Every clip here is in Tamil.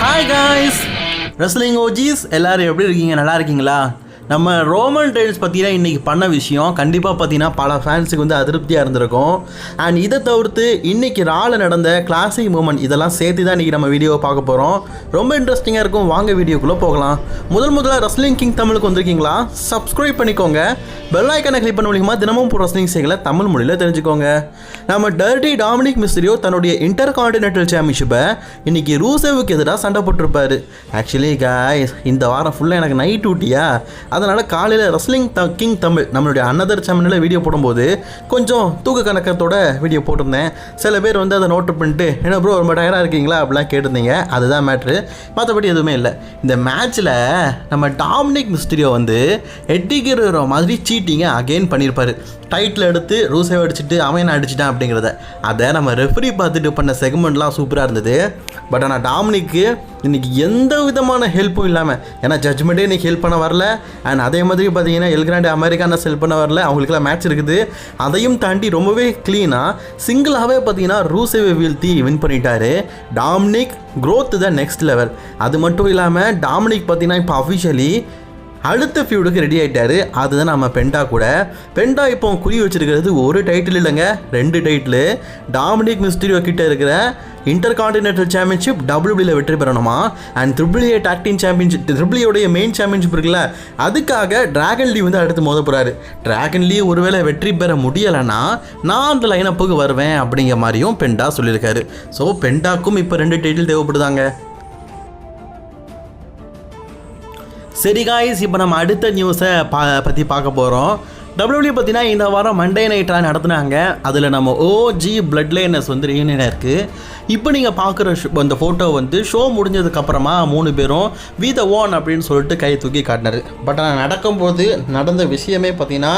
ஹாய் காய்ஸ் ரெஸ்லிங் ஓஜிஸ் எல்லாரும் எப்படி இருக்கீங்க? நல்லா இருக்கீங்களா? நம்ம ரோமன் டைல்ஸ் பற்றினா இன்றைக்கி பண்ண விஷயம் கண்டிப்பாக பார்த்தீங்கன்னா பல ஃபேன்ஸுக்கு வந்து அதிருப்தியாக இருந்திருக்கும். அண்ட் இதை தவிர்த்து இன்றைக்கி ராவில் நடந்த கிளாசிக் மூமெண்ட் இதெல்லாம் சேர்த்து தான் இன்றைக்கி நம்ம வீடியோவை பார்க்க போகிறோம் ரொம்ப இன்ட்ரெஸ்டிங்காக இருக்கும். வாங்க வீடியோக்குள்ளே போகலாம். முதல் முதல்ல ரெஸ்லிங் கிங் தமிழுக்கு வந்திருக்கீங்களா? சப்ஸ்கிரைப் பண்ணிக்கோங்க. பெல் ஐக்கனை கிளிக் பண்ண முடியுமா தினமும் போகிற ரஸ்லிங் செய்களை தமிழ் மொழியில் தெரிஞ்சுக்கோங்க. நம்ம டர்டி டாமினிக் மிஸ்திரியோ தன்னுடைய இன்டர் கான்டினென்டல் சாம்பியன்ஷிப்பை இன்னைக்கு ரூசேவுக்கு எதிராக சண்டை போட்டிருப்பார். ஆக்சுவலி காய்ஸ் இந்த வாரம் ஃபுல்லாக எனக்கு நைட் டியூட்டியா அதனால் காலையில் ரெஸ்லிங் த கிங் தமிழ் நம்மளுடைய அன்னதர் சேனலில் வீடியோ போடும்போது கொஞ்சம் தூக்க கணக்கத்தோட வீடியோ போட்டிருந்தேன். சில பேர் வந்து அதை நோட் பண்ணிட்டு என்ன ப்ரோ ரொம்ப டயராக இருக்கீங்களா? அப்படிலாம் கேட்டிருந்தீங்க. அதுதான் மேட்ரு மற்றபடி எதுவுமே இல்லை. இந்த மேட்ச்சில் நம்ம டாமினிக் மிஸ்டிரியோ வந்து எட்டிகிற மாதிரி சீட்டிங்கை அகெயின் பண்ணியிருப்பாரு டைட்டில் எடுத்து ரூசேவை அடிச்சுட்டு அவன் அடிச்சிட்டான் அப்படிங்கிறத. அதை நம்ம ரெஃபரி பார்த்துட்டு பண்ண செக்மெண்ட்லாம் சூப்பராக இருந்தது. பட் ஆனால் டாமினிக்கு இன்னைக்கு எந்த விதமான ஹெல்ப்பும் இல்லாமல் ஏன்னா ஜட்ஜ்மெண்ட்டே இன்றைக்கி ஹெல்ப் பண்ண வரல. அண்ட் அதே மாதிரி பார்த்தீங்கன்னா எல்கிராண்ட் அமெரிக்கானஸ் ஹெல்ப் பண்ண வரல. அவங்களுக்குலாம் மேட்ச் இருக்குது. அதையும் தாண்டி ரொம்பவே க்ளீனாக சிங்கிளாகவே பார்த்தீங்கன்னா ரூசேவை வீழ்த்தி வின் பண்ணிட்டாரு. டாமினிக் க்ரோத் தான் நெக்ஸ்ட் லெவல் அது மட்டும் இல்லாமல் டாமினிக் பார்த்தீங்கன்னா இப்போ அஃபிஷியலி அடுத்த ஃபியூடுக்கு ரெடி ஆகிட்டாரு அதுதான் நம்ம பெண்டா கூட. பெண்டா இப்போ குறி வச்சிருக்கிறது ஒரு டைட்டில் இல்லைங்க. ரெண்டு டைட்டில் டாமினிக் மிஸ்டீரியோ கிட்ட இருக்கிற இன்டர் கான்டினென்டல் சாம்பியன்ஷிப் டபிள்யூபியில் வெற்றி பெறணுமா? And triple tag team championship triple main championship இருக்குல்ல அதுக்காக டிராகன் லீ வந்து அடுத்து மோத போகிறாரு டிராகன் லீ ஒருவேளை வெற்றி பெற முடியலைன்னா நான் அந்த லைனப்புக்கு வருவேன் அப்படிங்கிற மாதிரியும் பெண்டா சொல்லியிருக்காரு. ஸோ பெண்டாக்கும் இப்போ ரெண்டு டைட்டில் தேவைப்படுதாங்க. சரி காய்ஸ் இப்போ நம்ம அடுத்த நியூஸை பா பற்றி பார்க்க போகிறோம் டபிள்யூடி பார்த்தீங்கன்னா இந்த வாரம் மண்டே நைட்டாக நடத்துனாங்க. அதில் நம்ம ஓஜி பிளட் லைனஸ் வந்து ரீயூனியன் இருக்குது இப்போ நீங்கள் பார்க்குற அந்த ஃபோட்டோ வந்து ஷோ முடிஞ்சதுக்கப்புறமா மூணு பேரும் வி த ஓன் அப்படின்னு சொல்லிட்டு கை தூக்கி காட்டினார். பட் ஆனால் நடக்கும்போது நடந்த விஷயமே பார்த்தீங்கன்னா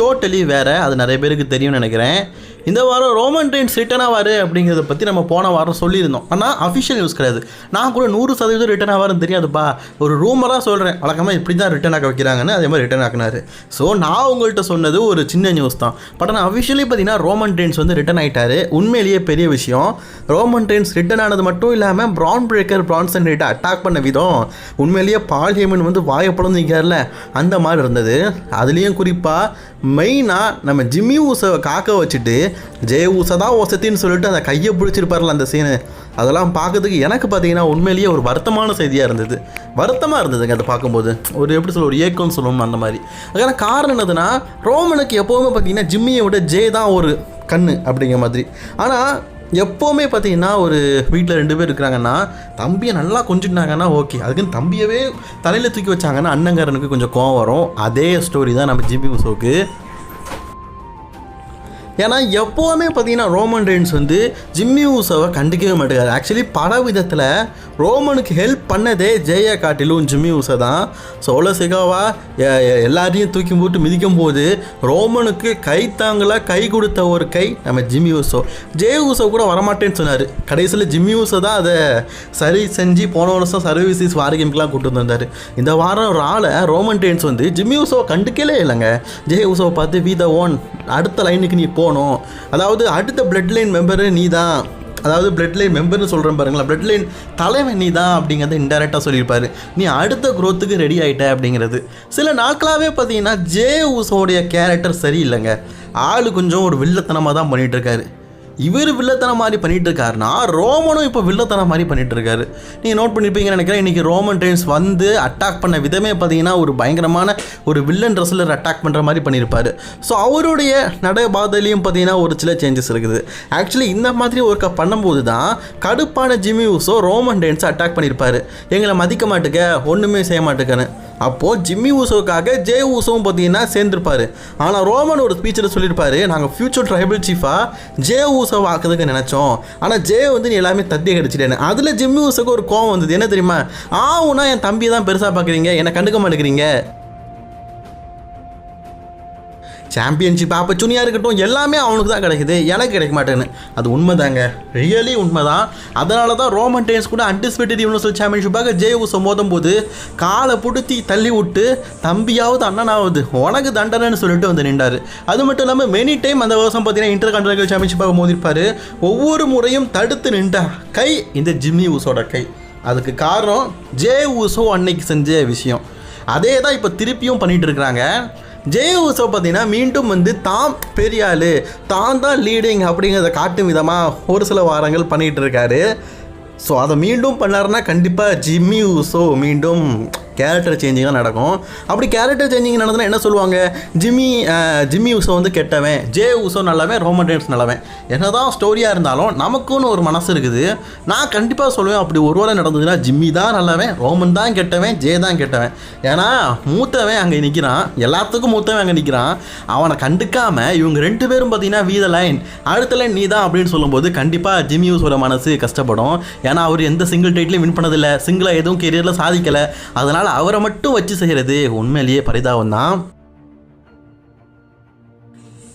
டோட்டலி வேறு. அது நிறைய பேருக்கு தெரியும்னு நினைக்கிறேன். இந்த வாரம் ரோமன் ரெயின்ஸ் ரிட்டர்ன் ஆவார் அப்படிங்கிறத பற்றி நம்ம போன வாரம் சொல்லியிருந்தோம். ஆனால் அஃபிஷியல் நியூஸ் கிடையாது. நான் கூட நூறு சதவீதம் ரிட்டர்ன் ஆவாருன்னு தெரியாதுப்பா. ஒரு ரூமராக சொல்கிறேன் வழக்கமாக இப்படி தான் ரிட்டர்ன் ஆக்க வைக்கிறாங்கன்னு அதே மாதிரி ரிட்டர்ன் ஆக்குனாரு. ஸோ நான் உங்கள்கிட்ட சொன்னது ஒரு சின்ன நியூஸ் தான். பட் ஆனால் அஃபிஷியலி பார்த்தீங்கன்னா ரோமன் ரெயின்ஸ் வந்து ரிட்டர்ன் ஆகிட்டாரு உண்மையிலேயே பெரிய விஷயம். ரோமன் ரெயின்ஸ் ரிட்டர்ன் ஆனது மட்டும் இல்லாமல் ப்ரான் பிரேக்கர் பிரான்சன் ரேட்டை அட்டாக் பண்ண விதம் உண்மையிலேயே பால் ஹேமன் வந்து வாயப்படம் நிற்கிறார்ல அந்த மாதிரி இருந்தது. அதுலேயும் குறிப்பாக மெயினாக நம்ம ஜிம்மி ஊசை காக்க வச்சுட்டு ஜெய ஊசை தான் ஒசத்தின்னு சொல்லிட்டு அந்த கையை பிடிச்சிருப்பார்ல அந்த சீனு. அதெல்லாம் பார்க்கறதுக்கு எனக்கு பார்த்தீங்கன்னா உண்மையிலேயே ஒரு வருத்தமான செய்தியாக இருந்தது. வருத்தமாக இருந்ததுங்க அதை பார்க்கும்போது. ஒரு எப்படி சொல்ல ஒரு ஏக்கம்னு சொல்லணும் அந்த மாதிரி. அதுக்கான காரணம் என்னதுன்னா ரோமனுக்கு எப்போவுமே பார்த்தீங்கன்னா ஜிம்மியை விட ஜே தான் ஒரு கண்ணு அப்படிங்கிற மாதிரி. ஆனால் எப்போவுமே பார்த்தீங்கன்னா ஒரு வீட்டில் ரெண்டு பேர் இருக்கிறாங்கன்னா தம்பியை நல்லா கொஞ்சிட்டாங்கன்னா ஓகே. அதுக்குன்னு தம்பியவே தலையில் தூக்கி வச்சாங்கன்னா அண்ணங்காரனுக்கு கொஞ்சம் கோவம் வரும். அதே ஸ்டோரி தான் நம்ம ஜிபி முசோக்கு ஏன்னா எப்போவுமே பார்த்தீங்கன்னா ரோமன் ரெயின்ஸ் வந்து ஜிம்மி ஊசோவை கண்டுக்கவே மாட்டேங்காரு ஆக்சுவலி பல விதத்தில் ரோமனுக்கு ஹெல்ப் பண்ணதே ஜெயா காட்டிலும் ஜிம்மி ஊசை தான். சோழ சிகாவா எ- எல்லாரையும் தூக்கி போட்டு மிதிக்கும் போது ரோமனுக்கு கை தாங்கலாக கை கொடுத்த ஒரு கை நம்ம ஜிம்மி ஊசோ. ஜெய ஊசோ கூட வரமாட்டேன்னு சொன்னார். கடைசியில் ஜிம்மி ஊசோ தான் அதை சரி செஞ்சு போன வருஷம் சர்வீசஸ் வாரகேம்க்கெலாம் கூட்டு வந்தார். இந்த வாரம் ஒரு ஆளை ரோமன் டெயின்ஸ் வந்து ஜிம்மி ஊசோவை கண்டுக்கலே இல்லைங்க. ஜெய ஊசோவை பார்த்து வி த ஓன் அடுத்த லைனுக்கு நீ போகணும். அதாவது அடுத்த பிளட் லைன் மெம்பரு நீ தான் அதாவது பிளட் லைன் மெம்பர்னு சொல்கிறேன் பாருங்களா பிளட் லைன் தலைவன் நீ தான் அப்படிங்கிறத இன்டெரக்டாக சொல்லியிருப்பாரு. நீ அடுத்த குரோத்துக்கு ரெடி ஆகிட்ட அப்படிங்கிறது. சில நாட்களாகவே பார்த்தீங்கன்னா ஜே உசோடைய கேரக்டர் சரியில்லைங்க. ஆள் கொஞ்சம் ஒரு வில்லத்தனமாக தான் பண்ணிகிட்ருக்காரு இவர் வில்லத்தனம் மாதிரி பண்ணிட்டு இருக்காருன்னா ரோமனும் இப்போ வில்லத்தனம் மாதிரி பண்ணிட்டு இருக்காரு நீங்கள் நோட் பண்ணியிருப்பீங்கன்னு நினைக்கிறேன். இன்றைக்கி ரோமன் டைம்ஸ் வந்து அட்டாக் பண்ண விதமே பார்த்தீங்கன்னா ஒரு பயங்கரமான ஒரு வில்லன் ரெஸ்லர் அட்டாக் பண்ணுற மாதிரி பண்ணியிருப்பார் ஸோ அவருடைய நடைபாதையிலையும் பார்த்தீங்கன்னா ஒரு சில சேஞ்சஸ் இருக்குது. ஆக்சுவலி இந்த மாதிரி ஒர்க்கை பண்ணும்போது தான் கடுப்பான ஜிம்மி ஊசோ ரோமன் டெயின்ஸை அட்டாக் பண்ணியிருப்பாரு எங்களை மதிக்க மாட்டேங்க ஒன்றுமே செய்ய மாட்டேங்கன்னு அப்போது ஜிம்மி ஊசோவுக்காக ஜே ஊசோவும் பார்த்தீங்கன்னா சேர்ந்துருப்பாரு. ஆனால் ரோமன் ஒரு ஸ்பீச்சில் சொல்லியிருப்பாரு நாங்கள் ஃபியூச்சர் ட்ரைபல் சீஃபாக ஜே ஊசோ ஆக்குறதுக்கு நினச்சோம். ஆனால் ஜே வந்து நீ எல்லாமே தட்டி கடிச்சிட்டேன்னு. அதில் ஜிம்மி ஊசோக்கு ஒரு கோவம் வந்தது. என்ன தெரியுமா? ஆவுனா என் தம்பி தான் பெருசாக பார்க்குறீங்க என்னை கண்டுக்க மாட்டேங்கிறீங்க. சாம்பியன்ஷிப் ஆப்பர்ச்சுனியாக இருக்கட்டும் எல்லாமே அவனுக்கு தான் கிடைக்குது. எனக்கு கிடைக்க மாட்டேன்னு. அது உண்மை தாங்க ரியலி உண்மை தான் அதனால தான் ரோமன் டெயின்ஸ் கூட அன்டிஸ்பெக்டட் யூனிவர்சல் சாம்பியன்ஷிப்பாக ஜே உசோ மோதும் போது காலை பிடித்தி தள்ளி விட்டு தம்பியாவது அண்ணனாவது உனக்கு தண்டனைன்னு சொல்லிட்டு வந்து நின்றாரு. அது மட்டும் இல்லாமல் மெனி டைம் அந்த வருஷம் பார்த்தீங்கன்னா இன்டர் கான்டினல் சாம்பியன்ஷிப்பாக மோதிருப்பார். ஒவ்வொரு முறையும் தடுத்து நின்ற கை இந்த ஜிம்மி ஊசோட கை. அதுக்கு காரணம் ஜே ஊசோ அன்னைக்கு செஞ்ச விஷயம். அதே தான் இப்போ திருப்பியும் பண்ணிகிட்டு இருக்கிறாங்க. ஜெய உஷோ பார்த்தீங்கன்னா மீண்டும் வந்து தான் பெரிய ஆளு தான் தான் லீடிங் அப்படிங்கிறத காட்டும் விதமாக ஒரு சில வாரங்கள் பண்ணிகிட்டு இருக்காரு. ஸோ அதை மீண்டும் பண்ணாருன்னா கண்டிப்பாக ஜிம்மி உஷோ மீண்டும் கேரக்டர் சேஞ்சிங்காக நடக்கும். அப்படி கேரக்டர் சேஞ்சிங் நடந்ததுன்னா என்ன சொல்லுவாங்க? ஜிம்மி ஜிம்மி உசோ வந்து கெட்டவன் ஜே உசோ நல்லவன் ரோமன் டேன்ஸ் நல்லவன். என்னதான் ஸ்டோரியாக இருந்தாலும் நமக்குன்னு ஒரு மனசு இருக்குது. நான் கண்டிப்பாக சொல்லுவேன் அப்படி ஒரு வேளை நடந்ததுன்னா ஜிம்மி தான் நல்லவன் ரோமன் தான் கெட்டவன் ஜே தான் கெட்டவன். ஏன்னா மூத்தவன் அங்கே நிற்கிறான் எல்லாத்துக்கும் மூத்தவன் அங்கே நிற்கிறான் அவனை கண்டுக்காமல் இவங்க ரெண்டு பேரும் பார்த்தீங்கன்னா வீத லைன் அடுத்த லைன் நீ தான் அப்படின்னு சொல்லும்போது கண்டிப்பாக ஜிம்மி யூஸோட மனசு கஷ்டப்படும். ஏன்னா அவர் எந்த சிங்கிள் டைட்லையும் வின் பண்ணதில்லை. சிங்கிளாக எதுவும் கெரியரில் சாதிக்கலை. அதனால் அவரை மட்டும் வச்சு செய்கிறது உண்மையிலேயே பரிதாபம் தான்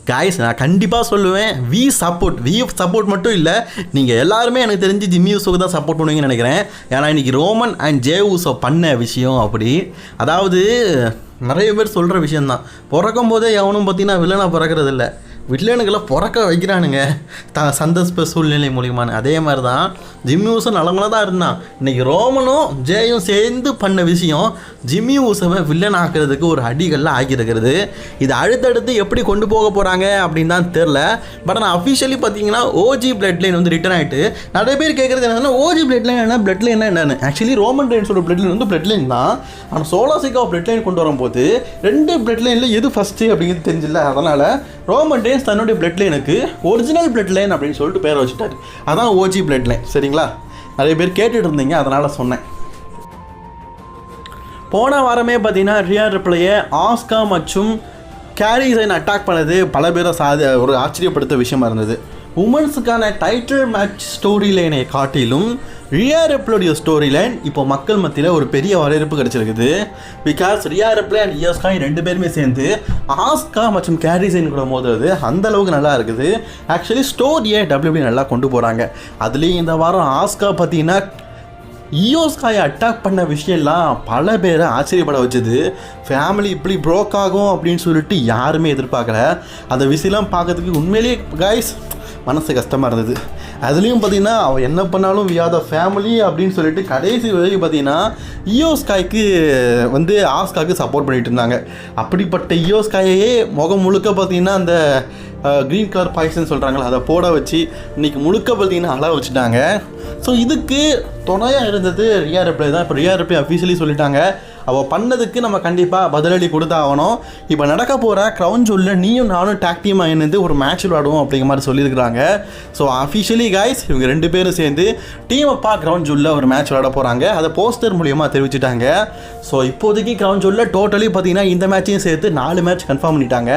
காய்ஸ் நான் கண்டிப்பாக சொல்லுவேன் வி சப்போர்ட் வி சப்போர்ட் மட்டும் இல்லை நீங்கள் எல்லாருமே எனக்கு தெரிஞ்சு ஜிம்மி யூசோக்கு தான் சப்போர்ட் பண்ணுவீங்கன்னு நினைக்கிறேன். ஏன்னா இன்னைக்கு ரோமன் அண்ட் ஜே ஊசோ பண்ண விஷயம் அப்படி. அதாவது நிறைய பேர் சொல்கிற விஷயந்தான் பிறக்கும் போதே எவனும் பார்த்தீங்கன்னா வில்லனாக பிறக்கிறது இல்லை வில்லனுங்களை பிறக்க வைக்கிறானுங்க. த சந்தர்ப்ப சூழ்நிலை மூலியமான. அதே மாதிரி தான் ஜிம்மி ஊசம் நல்லவங்களா தான் இருந்தான். இன்னைக்கு ரோமனும் ஜேயும் சேர்ந்து பண்ண விஷயம் ஜிம்மி ஊசவை வில்லன் ஆக்குறதுக்கு ஒரு அடிகளில் ஆக்கியிருக்கிறது இது அடுத்தடுத்து எப்படி கொண்டு போக போகிறாங்க அப்படின்னு தான் தெரில பட் ஆனால் அஃபிஷியலி பார்த்தீங்கன்னா ஓஜி பிளட் லைன் வந்து ரிட்டர்ன் ஆகிட்டு நிறைய பேர் கேட்குறது என்னன்னா ஓஜி பிளட் லைன் என்ன பிளட் லைன் என்னன்னு. ஆக்சுவலி ரோமன் ரெயின்ஸோட பிளட் லைன் வந்து பிளட் லைன் தான். ஆனால் சோலாசிக்காவை பிளட் லைன் கொண்டு வரும்போது ரெண்டு பிளட் லைனில் எது ஃபஸ்ட்டு அப்படிங்கிறது தெரிஞ்சில்ல. அதனால் ரோமன் டேன்ஸ் தன்னுடைய பிளட் லைனுக்கு ஒரிஜினல் பிளட் லைன் அப்படின்னு சொல்லிட்டு பேர் வச்சுட்டாரு. அதான் ஓஜி பிளட் லைன் சரிங்களா? நிறைய பேர் கேட்டுட்டு இருந்தீங்க அதனால் சொன்னேன். போன வாரமே பார்த்தீங்கன்னா ரியா ரிப்ளையை ஆஸ்கா மற்றும் கேரிசன் அட்டாக் பண்ணது பல பேரை சாதி ஒரு ஆச்சரியப்படுத்த விஷயமா இருந்தது. உமன்ஸுக்கான டைட்டில் மேட்ச் ஸ்டோரி லைனை காட்டிலும் ரியா ரெப்ளோடைய ஸ்டோரி லைன் இப்போ மக்கள் மத்தியில் ஒரு பெரிய வரவேற்பு கிடச்சிருக்குது. Because Rhea Ripley and Iyo Sky ரெண்டு பேருமே சேர்ந்து ஆஸ்கா மற்றும் கேரிசன் கூட மோதுறது அந்த அளவுக்கு நல்லா இருக்குது. ஆக்சுவலி ஸ்டோரியை டபிள்யூபி நல்லா கொண்டு போகிறாங்க அதுலேயும் இந்த வாரம் ஆஸ்கா பார்த்தீங்கன்னா இயோஸ்காயை அட்டாக் பண்ண விஷயம்லாம் பல பேரை ஆச்சரியப்பட வச்சது. ஃபேமிலி இப்படி ப்ரோக் ஆகும் அப்படின்னு சொல்லிட்டு யாருமே எதிர்பார்க்கல. அந்த விஷயம்லாம் பார்க்கறதுக்கு உண்மையிலேயே காய்ஸ் மனசு கஷ்டமாக இருந்தது. அதுலேயும் பார்த்தீங்கன்னா அவள் என்ன பண்ணாலும் வியாத ஃபேமிலி அப்படின்னு சொல்லிட்டு கடைசி வரைக்கும் பார்த்தீங்கன்னா இயோஸ்காய்க்கு வந்து ஆஸ்காய்க்கு சப்போர்ட் பண்ணிகிட்டு இருந்தாங்க. அப்படிப்பட்ட இயோஸ்காயையே முகம் முழுக்க பார்த்தீங்கன்னா அந்த க்ரீன் கலர் பாய்சன் சொல்கிறாங்களா அதை போட வச்சு இன்றைக்கி முழுக்க பார்த்தீங்கன்னா அழ வச்சுட்டாங்க. ஸோ இதுக்கு துணையாக இருந்தது ரியா ரெப்ளை தான். இப்போ ரியா ரெப்ளை அஃபீஷியலி சொல்லிட்டாங்க. அவள் பண்ணதுக்கு நம்ம கண்டிப்பாக பதிலடி கொடுத்தாகணும். இப்போ நடக்க போகிற க்ரௌன் ஜூலில் நீயும் நானும் டாக் டீமாக இணைந்து ஒரு மேட்ச் விளாடுவோம் அப்படிங்கிற மாதிரி சொல்லியிருக்கிறாங்க. ஸோ அஃபிஷியலி காய்ஸ் இவங்க ரெண்டு பேரும் சேர்ந்து டீம் அப்பா க்ரௌண்ட் ஜூலில் ஒரு மேட்ச் விளாட போகிறாங்க அதை போஸ்டர் மூலியமாக தெரிவிச்சிட்டாங்க. ஸோ இப்போதைக்கு க்ரௌண்ட் ஜூலில் டோட்டலி பார்த்தீங்கன்னா இந்த மேட்சையும் சேர்த்து நாலு மேட்ச் கன்ஃபார்ம் பண்ணிட்டாங்க.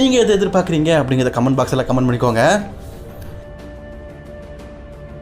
நீங்கள் எது எதிர்பார்க்குறீங்க அப்படிங்கிறத கமெண்ட் பாக்ஸில் கமெண்ட் பண்ணிக்கோங்க.